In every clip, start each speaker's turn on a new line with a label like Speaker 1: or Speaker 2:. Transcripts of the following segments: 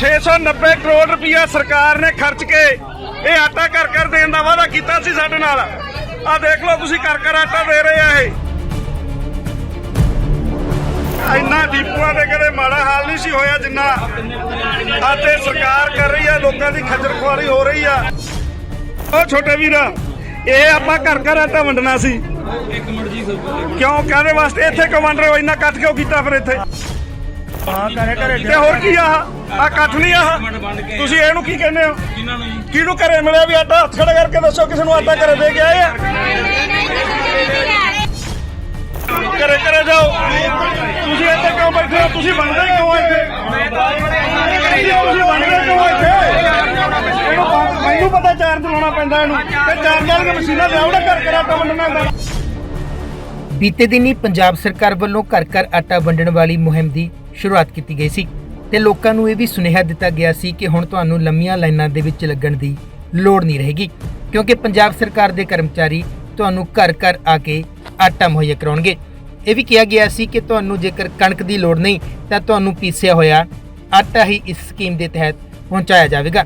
Speaker 1: 690 ਕਰੋੜ ਰੁਪਇਆ ਸਰਕਾਰ ਨੇ ਖਰਚ ਕੇ ਇਹ ਆਟਾ ਘਰ ਘਰ ਦੇਣ ਦਾ ਵਾਅਦਾ ਕੀਤਾ ਸੀ ਸਾਡੇ ਨਾਲ। ਆ ਦੇਖ ਲਓ ਤੁਸੀਂ ਘਰ ਘਰ ਆਟਾ ਦੇ ਰਹੇ ਆ ਇਹ। ਇੰਨਾ ਡੀਪੂਆਂ ਦੇ ਕਦੇ ਮਾੜਾ ਹਾਲ ਨਹੀਂ ਸੀ ਹੋਇਆ ਜਿੰਨਾ ਅਤੇ ਸਰਕਾਰ ਕਰ ਰਹੀ ਆ, ਲੋਕਾਂ ਦੀ ਖੱਜਲ ਖੁਆਰੀ ਹੋ ਰਹੀ ਆ। ਉਹ ਛੋਟੇ ਵੀਰਾ, ਇਹ ਆਪਾਂ ਘਰ ਘਰ ਆਟਾ ਵੰਡਣਾ ਸੀ। ਕਿਉਂ? ਕਾਹਦੇ ਵਾਸਤੇ ਇੱਥੇ ਕਿਉਂ ਵੰਡ ਰਹੇ ਹੋ? ਇੰਨਾ ਕੱਟ ਕਿਉਂ ਕੀਤਾ ਫਿਰ ਇੱਥੇ?
Speaker 2: ਹਾਂ ਘਰੇ ਘਰੇ
Speaker 1: ਤੇ ਹੋਰ ਕੀ ਆਹ ਆ? ਕੱਠ ਨਹੀਂ ਆਹ ਤੁਸੀਂ ਇਹਨੂੰ ਕੀ ਕਹਿੰਦੇ ਹੋ?
Speaker 3: ਕਿਹਨਾਂ ਨੂੰ ਜੀ?
Speaker 1: ਕਿਹਨੂੰ ਘਰੇ ਮਿਲਿਆ ਵੀ ਆਟਾ? ਹੱਥ ਖੜਾ ਕਰਕੇ ਦੱਸੋ ਕਿਸੇ ਨੂੰ ਆਟਾ ਘਰੇ ਦੇ ਕੇ ਆਏ ਆ? ਘਰੇ ਘਰੇ ਜਾਓ। ਤੁਸੀਂ ਇੱਥੇ ਕਿਉਂ ਬੈਠੇ ਹੋ? ਤੁਸੀਂ ਬਣਦੇ ਕਿਉਂ ਹੋ ਇੱਥੇ? ਤੁਸੀਂ ਬਣਦੇ ਕਿਉਂ ਹੋ ਇੱਥੇ? ਇਹਨੂੰ ਬੰਦ- ਮੈਨੂੰ ਪਤਾ ਚਾਰਜ ਲਾਉਣਾ ਪੈਂਦਾ ਇਹਨੂੰ। ਤੇ ਚਾਰਜ ਵਾਲੀਆਂ ਮਸ਼ੀਨਾਂ ਲਿਆਓ ਨਾ ਘਰ ਘਰ ਆਟਾ ਵੰਡਣਾ ਹੁੰਦਾ।
Speaker 4: ਬੀਤੇ ਦਿਨੀ ਪੰਜਾਬ ਸਰਕਾਰ ਵੱਲੋਂ ਘਰ ਘਰ ਆਟਾ ਵੰਡਣ ਵਾਲੀ ਮੁਹਿੰਮ ਦੀ ਸ਼ੁਰੂਆਤ ਕੀਤੀ ਗਈ ਸੀ ਤੇ ਲੋਕਾਂ ਨੂੰ ਇਹ ਵੀ ਸੁਨੇਹਾ ਦਿੱਤਾ ਗਿਆ ਸੀ ਕਿ ਹੁਣ ਤੁਹਾਨੂੰ ਲੰਮੀਆਂ ਲਾਈਨਾਂ ਦੇ ਵਿੱਚ ਲੱਗਣ ਦੀ ਲੋੜ ਨਹੀਂ ਰਹੇਗੀ, ਕਿਉਂਕਿ ਪੰਜਾਬ ਸਰਕਾਰ ਦੇ ਕਰਮਚਾਰੀ ਤੁਹਾਨੂੰ ਘਰ ਘਰ ਆ ਕੇ ਆਟਾ ਮੁਹੱਈਆ ਕਰਾਉਣਗੇ। ਇਹ ਵੀ ਕਿਹਾ ਗਿਆ ਸੀ ਕਿ ਤੁਹਾਨੂੰ ਜੇਕਰ ਕਣਕ ਦੀ ਲੋੜ ਨਹੀਂ, ਤਾਂ ਤੁਹਾਨੂੰ ਪੀਸਿਆ ਹੋਇਆ ਆਟਾ ਹੀ ਇਸ ਸਕੀਮ ਦੇ ਤਹਿਤ ਪਹੁੰਚਾਇਆ ਜਾਵੇਗਾ।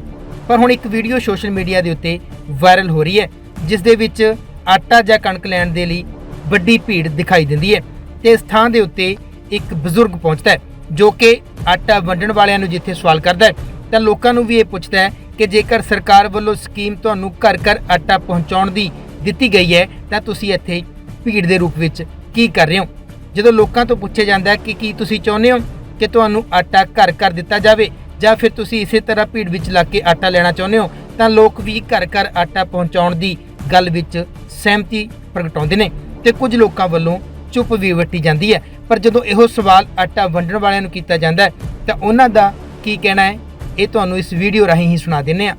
Speaker 4: ਪਰ ਹੁਣ ਇੱਕ ਵੀਡੀਓ ਸੋਸ਼ਲ ਮੀਡੀਆ ਦੇ ਉੱਤੇ ਵਾਇਰਲ ਹੋ ਰਹੀ ਹੈ, ਜਿਸ ਦੇ ਵਿੱਚ ਆਟਾ ਜਾਂ ਕਣਕ ਲੈਣ ਦੇ ਲਈ ਵੱਡੀ ਭੀੜ ਦਿਖਾਈ ਦਿੰਦੀ ਹੈ ਤੇ ਇਸ ਥਾਂ ਦੇ ਉੱਤੇ ਇੱਕ ਬਜ਼ੁਰਗ ਪਹੁੰਚਦਾ ਹੈ। ਜੋ ਕਿ ਆਟਾ ਵੰਡਣ ਵਾਲਿਆਂ ਨੂੰ ਜਿੱਥੇ ਸਵਾਲ ਕਰਦਾ ਹੈ, ਤਾਂ ਲੋਕਾਂ ਨੂੰ ਵੀ ਇਹ ਪੁੱਛਦਾ ਹੈ ਕਿ ਜੇਕਰ ਸਰਕਾਰ ਵੱਲੋਂ ਸਕੀਮ ਤੁਹਾਨੂੰ ਘਰ ਘਰ ਆਟਾ ਪਹੁੰਚਾਉਣ ਦੀ ਦਿੱਤੀ ਗਈ ਹੈ, ਤਾਂ ਤੁਸੀਂ ਇੱਥੇ ਭੀੜ ਦੇ ਰੂਪ ਵਿੱਚ ਕੀ ਕਰ ਰਹੇ ਹੋ? ਜਦੋਂ ਲੋਕਾਂ ਤੋਂ ਪੁੱਛਿਆ ਜਾਂਦਾ ਹੈ ਕਿ ਕੀ ਤੁਸੀਂ ਚਾਹੁੰਦੇ ਹੋ ਕਿ ਤੁਹਾਨੂੰ ਆਟਾ ਘਰ ਘਰ ਦਿੱਤਾ ਜਾਵੇ ਜਾਂ ਫਿਰ ਤੁਸੀਂ ਇਸੇ ਤਰ੍ਹਾਂ ਭੀੜ ਵਿੱਚ ਲੱਗ ਕੇ ਆਟਾ ਲੈਣਾ ਚਾਹੁੰਦੇ ਹੋ, ਤਾਂ ਲੋਕ ਵੀ ਘਰ ਘਰ ਆਟਾ ਪਹੁੰਚਾਉਣ ਦੀ ਗੱਲ ਵਿੱਚ ਸਹਿਮਤੀ ਪ੍ਰਗਟਾਉਂਦੇ ਨੇ ਤੇ ਕੁਝ ਲੋਕਾਂ ਵੱਲੋਂ ਚੁੱਪ ਵੀ ਵੱਟੀ ਜਾਂਦੀ ਹੈ। ਪਰ ਜਦੋਂ ਇਹੋ ਸਵਾਲ ਆਟਾ ਵੰਡਣ ਵਾਲਿਆਂ ਨੂੰ ਕੀਤਾ ਜਾਂਦਾ ਹੈ ਤਾਂ ਉਹਨਾਂ ਦਾ ਕੀ ਕਹਿਣਾ ਹੈ? ਇਹ ਤੁਹਾਨੂੰ ਇਸ ਵੀਡੀਓ ਰਾਹੀਂ ਹੀ ਸੁਣਾ ਦਿੰਨੇ ਆ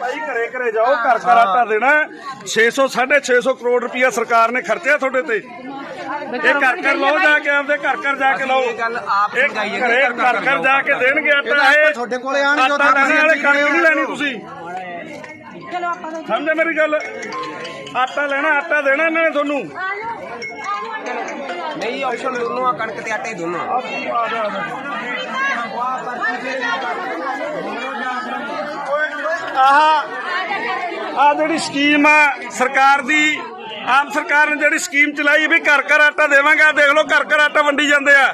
Speaker 1: ਭਾਈ ਘਰੇ ਘਰੇ ਜਾਓ ਘਰ ਘਰ ਆਟਾ ਦੇਣਾ 600 650 ਕਰੋੜ ਰੁਪਇਆ ਸਰਕਾਰ ਨੇ ਖਰਚਿਆ ਤੁਹਾਡੇ ਤੇ। ਇਹ ਘਰ ਘਰ ਲਓ ਜਾ ਕੇ ਆਪਦੇ ਘਰ ਘਰ ਜਾ ਕੇ ਲਓ।
Speaker 2: ਇਹ ਗੱਲ ਆਪ
Speaker 1: ਇਹ
Speaker 2: ਸਮਝਾਈ ਹੈ
Speaker 1: ਘਰੇ ਘਰ ਘਰ ਜਾ ਕੇ ਦੇਣਗੇ ਆਟਾ ਇਹ
Speaker 2: ਤੁਹਾਡੇ ਕੋਲੇ ਆਣਗੇ
Speaker 1: ਆਟਾ ਲੈਣੇ ਵਾਲੇ ਕਣਕ ਨਹੀਂ ਲੈਣੀ ਤੁਸੀਂ? ਸਮਝੇ ਮੇਰੀ ਗੱਲ? ਆਟਾ ਲੈਣਾ ਆਟਾ ਦੇਣਾ ਇਹਨਾਂ ਨੇ ਤੁਹਾਨੂੰ?
Speaker 2: ਨਹੀਂ ਆਪਸ਼ਨ ਦੋਨੋਂ ਆ, ਕਣਕ ਤੇ ਆਟੇ ਦੋਨੋਂ ਆ।
Speaker 1: ਆਹ ਆ ਜਿਹੜੀ ਸਕੀਮ ਆ, ਸਰਕਾਰ ਦੀ, ਆਮ ਸਰਕਾਰ ਨੇ ਜਿਹੜੀ ਸਕੀਮ ਚਲਾਈ ਵੀ ਘਰ ਘਰ ਆਟਾ ਦੇਵਾਂਗਾ ਦੇਖ ਲਓ, ਘਰ ਘਰ ਆਟਾ ਵੰਡੀ ਜਾਂਦੇ ਆ।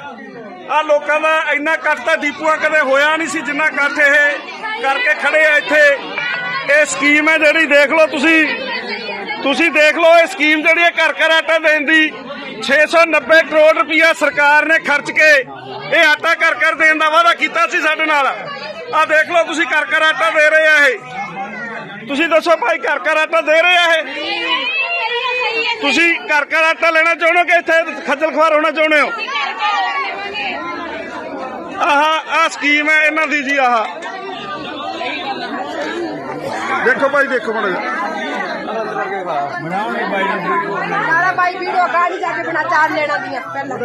Speaker 1: ਆ ਲੋਕਾਂ ਦਾ ਇੰਨਾ ਕੱਟ ਤਾਂ ਡੀਪੂਆਂ ਕਦੇ ਹੋਇਆ ਨਹੀਂ ਸੀ ਜਿੰਨਾ ਕੱਟ ਇਹ ਕਰਕੇ ਖੜੇ ਆ ਇੱਥੇ। ਇਹ ਸਕੀਮ ਹੈ ਜਿਹੜੀ, ਦੇਖ ਲਓ ਤੁਸੀਂ। ਤੁਸੀਂ ਦੇਖ ਲਓ, ਇਹ ਸਕੀਮ ਜਿਹੜੀ ਹੈ ਘਰ ਘਰ ਆਟਾ ਦੇਣ ਦੀ। 690 ਕਰੋੜ ਰੁਪਇਆ ਸਰਕਾਰ ਨੇ ਖਰਚ ਕੇ ਇਹ ਆਟਾ ਘਰ ਘਰ ਦੇਣ ਦਾ ਵਾਅਦਾ ਕੀਤਾ ਸੀ ਸਾਡੇ ਨਾਲ। ਆ ਦੇਖ ਲਓ ਤੁਸੀਂ ਘਰ ਘਰ ਆਟਾ ਦੇ ਰਹੇ ਆ ਇਹ। ਤੁਸੀਂ ਦੱਸੋ ਭਾਈ ਘਰ ਘਰ ਆਟਾ ਦੇ ਰਹੇ ਆ ਇਹ? ਤੁਸੀਂ ਘਰ ਘਰ ਆਟਾ ਲੈਣਾ ਚਾਹੁੰਦੇ ਹੋ ਕਿ ਇੱਥੇ ਖੱਜਲ ਖੁਆਰ ਹੋਣਾ ਚਾਹੁੰਦੇ ਹੋ? ਆਹ ਆਹ ਸਕੀਮ ਹੈ, ਇਹਨਾਂ ਦੀ ਜੀ ਆਹ। ਦੇਖੋ ਭਾਈ, ਦੇਖੋ ਮੜਾ
Speaker 5: ਸਾਰਾ ਬਾਈ ਵੀਡੀਓ ਕਾਢ ਜਾ ਕੇ ਬਣਾ ਚਾਰ ਲੈਣਾ ਦੀਆਂ ਪਹਿਲਾਂ।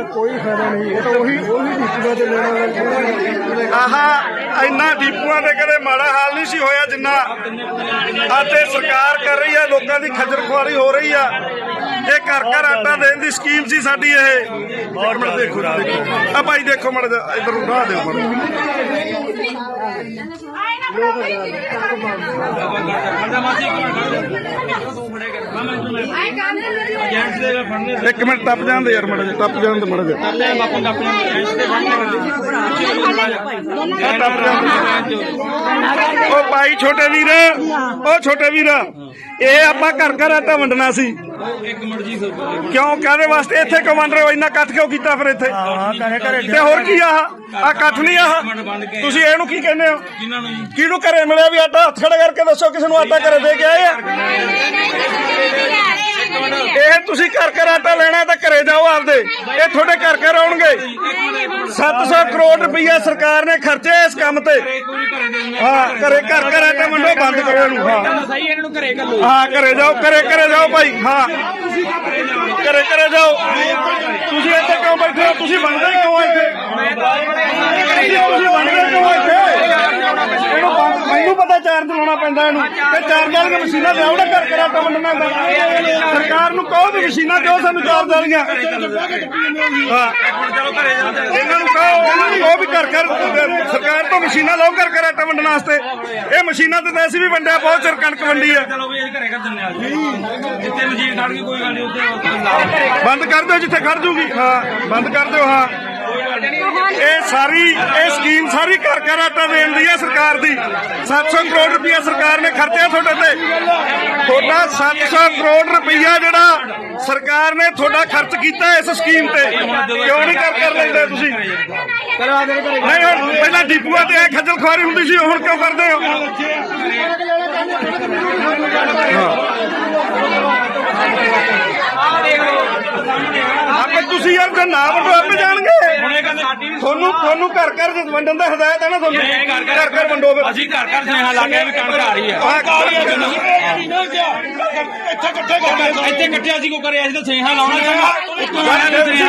Speaker 1: ਆਹ ਇੰਨਾ ਡੀਪੂਆਂ ਦੇ ਕਦੇ ਮਾੜਾ ਹਾਲ ਨਹੀਂ ਸੀ ਹੋਇਆ ਜਿੰਨਾ ਅਤੇ ਸਰਕਾਰ ਕਰ ਰਹੀ ਆ ਲੋਕਾਂ ਦੀ ਖੱਜਲ ਖੁਆਰੀ ਹੋ ਰਹੀ ਆ। ਇਹ ਘਰ ਘਰ ਆਟਾ ਦੇਣ ਦੀ ਸਕੀਮ ਸੀ ਸਾਡੀ ਇਹ। ਮਿੰਟ ਦੇਖੋ ਦੇਖੋ। ਆ ਭਾਈ ਦੇਖੋ ਮੜ ਇਧਰ ਨੂੰ ਰਾਹ ਦਿਓ ਮੜ
Speaker 3: ਇੱਕ ਮਿੰਟ ਦੇ
Speaker 1: ਟੱਪ ਜਾਂਦੇ ਯਾਰ ਮੜ ਟੱਪ ਜਾਣ ਦੇ ਮੜ ਜਾ
Speaker 3: ਬਾਪੂ
Speaker 1: ਟੱਪ ਜਾਂਦੇ। ਉਹ ਭਾਈ ਛੋਟੇ ਵੀਰ ਉਹ ਛੋਟੇ ਵੀਰ ਇਹ ਆਪਾਂ ਘਰ ਘਰ ਆਟਾ ਵੰਡਣਾ ਸੀ।
Speaker 3: ਇੱਕ ਮਿੰਟ ਜੀ ਸਰ।
Speaker 1: ਕਿਉਂ? ਕਾਹਦੇ ਵਾਸਤੇ ਇੱਥੇ ਕਿਉਂ ਰਹੇ ਹੋ? ਇੰਨਾ ਕੱਟ ਕਿਉਂ ਕੀਤਾ ਫਿਰ ਇੱਥੇ?
Speaker 2: ਹਾਂ ਘਰੇ ਘਰੇ
Speaker 1: ਤੇ ਹੋਰ ਕੀ ਆਹ ਆ? ਕੱਠ ਨਹੀਂ ਆਹ ਤੁਸੀਂ ਇਹਨੂੰ ਕੀ ਕਹਿੰਦੇ ਹੋ?
Speaker 3: ਕਿਹਨਾਂ ਨੂੰ ਜੀ?
Speaker 1: ਕਿਹਨੂੰ ਘਰੇ ਮਿਲਿਆ ਵੀ ਆਟਾ ਹੱਥ ਖੜਾ ਕਰਕੇ ਦੱਸੋ ਕਿਸੇ ਨੂੰ ਆਟਾ ਘਰੇ ਦੇ ਕੇ ਆਏ ਆ? ਇਹ ਤੁਸੀਂ ਘਰ ਘਰ ਆਟਾ ਲੈਣਾ ਤਾਂ ਘਰੇ ਜਾਓ ਆਪਦੇ। ਇਹ ਤੁਹਾਡੇ ਘਰ ਘਰ ਆਉਣਗੇ। 700 ਕਰੋੜ ਰੁਪਈਆ ਸਰਕਾਰ ਨੇ ਖਰਚੇ ਇਸ ਕੰਮ ਤੇ। ਹਾਂ, ਘਰੇ ਘਰ ਘਰ ਆਟਾ ਵੰਡੋ ਬੰਦ ਕਰੋ ਇਹਨੂੰ, ਹਾਂ।
Speaker 3: ਸਹੀ ਇਹਨਾਂ ਨੂੰ ਘਰੇ ਕਰ
Speaker 1: ਹਾਂ, ਘਰੇ ਜਾਓ, ਘਰੇ ਘਰੇ ਜਾਓ ਭਾਈ, ਹਾਂ। ਘਰੇ ਘਰੇ ਜਾਓ। ਤੁਸੀਂ ਇੱਥੇ ਕਿਉਂ ਬੈਠੇ ਹੋ? ਤੁਸੀਂ ਬਣਦੇ ਕਿਉਂ ਇੱਥੇ? ਤੁਸੀਂ ਬਣਦੇ ਕਿਉਂ ਇੱਥੇ? ਇਹਨੂੰ ਮੈਨੂੰ ਪਤਾ ਚਾਰਜ ਲਾਉਣਾ ਪੈਂਦਾ ਇਹਨੂੰ। ਤੇ ਚਾਰਜ ਵਾਲੀਆਂ ਮਸ਼ੀਨਾਂ ਲਿਆਓ ਨਾ ਘਰ ਘਰ ਆਟਾ ਵੰਡਣਾ ਸਰਕਾਰ ਨੂੰ ਕਹੋ ਵੀ ਮਸ਼ੀਨਾਂ ਦਿਓ ਸਾਨੂੰ ਚਾਰਜ ਵਾਲੀਆਂ ਹਾਂ।
Speaker 3: ਚਲੋ ਘਰੇ ਜਾਂਦੇ
Speaker 1: ਇਹਨਾਂ ਨੂੰ ਕਹੋ ਇਹਨਾਂ ਨੂੰ ਕਹੋ ਵੀ ਘਰ ਘਰ ਲਾਓ ਮਸ਼ੀਨਾਂ ਲਾਓ ਘਰ ਘਰ ਆਟਾ ਵੰਡਣ ਵਾਸਤੇ। ਇਹ ਮਸ਼ੀਨਾਂ ਤੇ ਤਾਂ ਅਸੀਂ ਵੀ ਵੰਡਿਆ ਬਹੁਤ ਚਿਰ ਕਣਕ ਵੰਡੀ ਆ
Speaker 3: ਜਿੱਥੇ ਮਸ਼ੀਨ ਖੜ ਗਈ ਕੋਈ ਗੱਲ ਨਹੀਂ ਉੱਥੇ
Speaker 1: ਬੰਦ ਕਰ ਦਿਓ ਜਿੱਥੇ ਖੜ ਜੂਗੀ। ਹਾਂ ਬੰਦ ਕਰ ਦਿਓ ਹਾਂ। ਇਹ ਸਾਰੀ ਇਹ ਸਕੀਮ ਸਾਰੀ ਘਰ ਘਰ ਆਟਾ ਦੇਣ ਦੀ ਹੈ ਸਰਕਾਰ ਦੀ। 700 ਕਰੋੜ ਰੁਪਇਆ ਸਰਕਾਰ ਨੇ ਖਰਚਿਆ ਤੁਹਾਡੇ ਤੇ। ਤੁਹਾਡਾ 700 ਕਰੋੜ ਰੁਪਇਆ ਜਿਹੜਾ ਸਰਕਾਰ ਨੇ ਤੁਹਾਡਾ ਖਰਚ ਕੀਤਾ ਇਸ ਸਕੀਮ ਤੇ। ਕਿਉਂ ਨਹੀਂ ਕਰ ਕਰ ਲੈਂਦੇ ਤੁਸੀਂ?
Speaker 2: ਕਰਵਾ ਦੇ ਘਰੇ
Speaker 1: ਨਹੀਂ ਹੁਣ ਪਹਿਲਾਂ ਡਿਪੂਆਂ ਤੇ ਇਹ ਖੱਜਲ ਖੁਆਰੀ ਹੁੰਦੀ ਸੀ ਹੁਣ ਕਿਉਂ ਕਰਦੇ ਹੋ। ਆਪੇ ਤੁਸੀਂ ਯਾਰ ਜੇ ਨਾ ਵੰਡੋ ਆਪੇ ਜਾਣਗੇ। ਤੁਹਾਨੂੰ ਤੁਹਾਨੂੰ ਘਰ ਘਰ ਵੰਡਣ ਦਾ ਹਦਾਇਤ ਹੈ ਨਾ ਤੁਹਾਨੂੰ?
Speaker 3: ਘਰ
Speaker 1: ਘਰ ਵੰਡੋ ਫਿਰ।
Speaker 3: ਅਸੀਂ ਘਰ ਘਰ ਸੁਨੇਹਾ ਲਾ ਕੇ ਵੀ ਕਣਕ ਆ ਰਹੀ ਹੈ। ਇੱਥੇ ਇਕੱਠੇ ਅਸੀਂ ਕੋ ਕਰਿਆ ਅਸੀਂ ਤਾਂ ਸੁਨੇਹਾ ਲਾਉਣਾ ਚਾਹੁੰਦਾ ਉੱਤੋਂ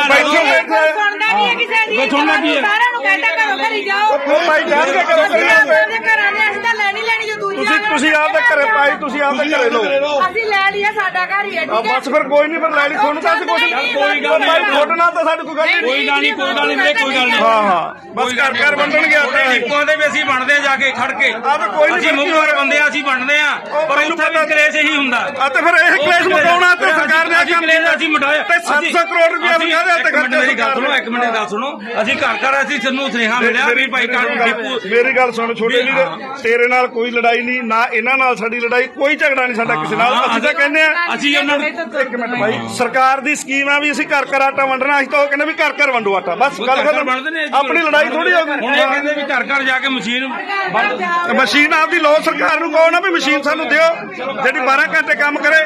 Speaker 1: ਬੈਠੋ ਬੈਠੋ।
Speaker 5: ਸੁਣਦਾ ਨਹੀਂ ਹੈ ਕਿਸੇ ਦੀ
Speaker 3: ਉਹ ਸੁਣਨਾ ਕੀ ਹੈ?
Speaker 5: ਕਹਿੰਦਾ ਘਰੋਂ ਘਰੀ ਜਾਓ।
Speaker 1: ਉਹ ਭਾਈ ਜਾਣ ਕੇ ਕਰੋ
Speaker 5: ਅਸੀਂ ਆਪਣੇ ਘਰਾਂ ਦੇ ਅਸੀਂ ਤਾਂ ਲੈਣੀ ਲੈਣੀ ਜੋ ਦੂਜੀ
Speaker 1: ਤੁਸੀਂ ਤੁਸੀਂ ਆਪਦੇ ਘਰੇ ਪਾਈ ਤੁਸੀਂ ਆਪਦੇ ਘਰੇ ਲਓ।
Speaker 5: ਅਸੀਂ ਲੈ ਲਿਆ ਸਾਡਾ ਘਰ ਹੀ ਹੈ
Speaker 1: ਆ
Speaker 5: ਠੀਕ ਹੈ?
Speaker 1: ਬਸ ਫਿਰ ਕੋਈ ਨਹੀਂ ਫਿਰ ਲੈ ਲਈ। ਤੁਹਾਨੂੰ ਤਾਂ ਅਸੀਂ ਕੁਛ
Speaker 3: ਕੋਈ ਗੱਲ ਨਹੀਂ।
Speaker 1: ਭਾਈ ਤੁਹਾਡੇ ਨਾਲ ਤਾਂ ਸਾਡੀ ਕੋਈ ਗੱਲ ਨਹੀਂ
Speaker 3: ਕੋਈ ਗੱਲ ਨਹੀਂ ਕੋਈ ਗੱਲ ਨਹੀਂ ਕੋਈ ਗੱਲ ਨਹੀਂ।
Speaker 1: ਹਾਂ ਹਾਂ। ਬਸ ਘਰ ਘਰ ਵੰਡਣ ਗਿਆ
Speaker 3: ਉਹਦੇ ਡਿਪੂਆਂ ਦੇ ਵੀ ਅਸੀਂ ਬਣਦੇ ਆ ਜਾ ਕੇ ਖੜ ਕੇ।
Speaker 1: ਆ ਤਾਂ ਕੋਈ ਨਹੀਂ
Speaker 3: ਅਸੀਂ ਮੁਖਤਰ ਬੰਦੇ ਆ ਅਸੀਂ ਬਣਦੇ ਆ ਪਰ
Speaker 1: ਮੈਨੂੰ
Speaker 3: ਉੱਥੇ
Speaker 1: ਪਤਾ
Speaker 3: ਵੀ ਕਲੇਸ਼ ਹੀ ਹੁੰਦਾ।
Speaker 1: ਆ ਤੇ ਫਿਰ ਇਹ ਕਲੇਸ਼ ਮਟਾਉਣਾ ਤੇ ਸਰਕਾਰ ਨੇ
Speaker 3: ਅਸੀਂ
Speaker 1: ਕੰਮ
Speaker 3: ਕਲੇਸ਼
Speaker 1: ਕੀਤਾ
Speaker 3: ਅਸੀਂ ਮਟਾਇਆ।
Speaker 1: ਤੇ 700 ਕਰੋੜ ਰੁਪਇਆ ਵੀ ਇਹਦੇ
Speaker 3: ਮਿੰਟ
Speaker 1: ਖਰਚਿਆ
Speaker 3: ਮੇਰੀ ਗੱਲ ਸੁਣੋ ਇੱਕ ਮਿੰਟ ਗੱਲ ਸੁਣੋ। ਅਸੀਂ ਘਰ ਘਰ ਅਸੀਂ ਸਾਨੂੰ ਸੁਨੇਹਾ ਮਿਲਿਆ ਵੀ ਭਾਈ ਕਣਕ ਡਿਪੂ
Speaker 1: ਮੇਰੀ ਗੱਲ ਸੁਣ ਛੋਟੇ ਵੀਰ ਤੇਰੇ ਨਾਲ ਕੋਈ ਲੜਾਈ ਨਹੀਂ ਨਾ ਇਹਨਾਂ ਨਾਲ ਸਾਡੀ ਲੜਾਈ ਕੋਈ ਝਗੜਾ ਨਹੀਂ ਸਾਡਾ ਕਿਸੇ ਨਾਲ। ਅਸੀਂ ਤਾਂ ਕਹਿੰਦੇ ਆ
Speaker 3: ਅਸੀਂ ਉਹਨਾਂ ਨੂੰ
Speaker 1: ਇੱਕ ਮਿੰਟ ਭਾਈ ਸਰਕਾਰ ਦੀ ਸਕੀਮ ਆ ਵੀ ਅਸੀਂ ਘਰ ਘਰ ਆਟਾ ਵੰਡਣਾ ਅਸੀਂ ਤਾਂ ਉਹ ਕਹਿੰਦੇ ਵੀ ਘਰ ਘਰ ਵੰਡੋ ਆਟਾ। ਬਸ ਗੱਲ
Speaker 3: ਨੇ
Speaker 1: ਖਤਮ ਆਪਣੀ ਲੜਾਈ ਥੋੜੀ ਹੋ
Speaker 3: ਹੁਣ ਇਹ ਕਹਿੰਦੇ ਵੀ ਘਰ ਘਰ ਜਾ ਕੇ ਮਸ਼ੀਨ
Speaker 1: ਮਸ਼ੀਨ ਆਪਦੀ ਲੋ ਸਰਕਾਰ ਨੂੰ ਕਹੋ ਨਾ ਵੀ ਮਸ਼ੀਨ ਸਾਨੂੰ ਦਿਓ ਜਿਹੜੀ 12 ਘੰਟੇ ਕੰਮ ਕਰੇ।